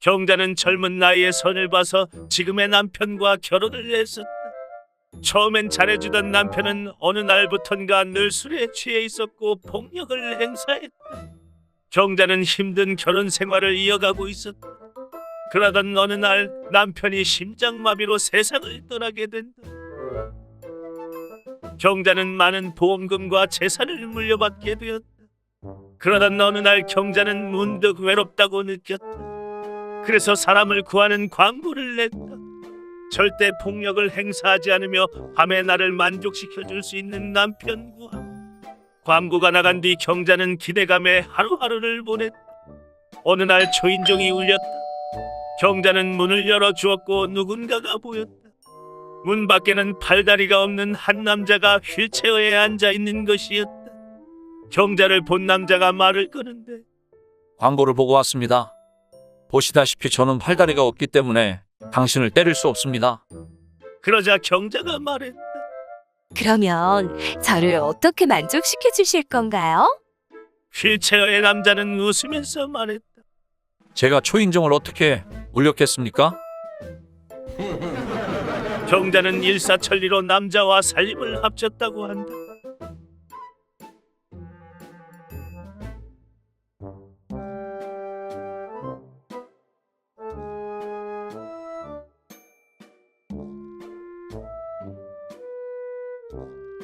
경자는 젊은 나이에 선을 봐서 지금의 남편과 결혼을 했었다. 처음엔 잘해주던 남편은 어느 날부턴가 늘 술에 취해 있었고 폭력을 행사했다. 경자는 힘든 결혼 생활을 이어가고 있었다. 그러던 어느 날 남편이 심장마비로 세상을 떠나게 된다. 경자는 많은 보험금과 재산을 물려받게 되었다. 그러던 어느 날 경자는 문득 외롭다고 느꼈다. 그래서 사람을 구하는 광고를 냈다. 절대 폭력을 행사하지 않으며 밤에 나를 만족시켜 줄 수 있는 남편과 광고가 나간 뒤 경자는 기대감에 하루하루를 보냈다. 어느 날 초인종이 울렸다. 경자는 문을 열어 주었고 누군가가 보였다. 문 밖에는 팔다리가 없는 한 남자가 휠체어에 앉아 있는 것이었다. 경자를 본 남자가 말을 끄는데 광고를 보고 왔습니다. 보시다시피 저는 팔다리가 없기 때문에 당신을 때릴 수 없습니다. 그러자 경자가 말했다. 그러면 저를 어떻게 만족시켜 주실 건가요? 휠체어의 남자는 웃으면서 말했다. 제가 초인종을 어떻게 울렸겠습니까? 경자는 일사천리로 남자와 살림을 합쳤다고 한다. Thank.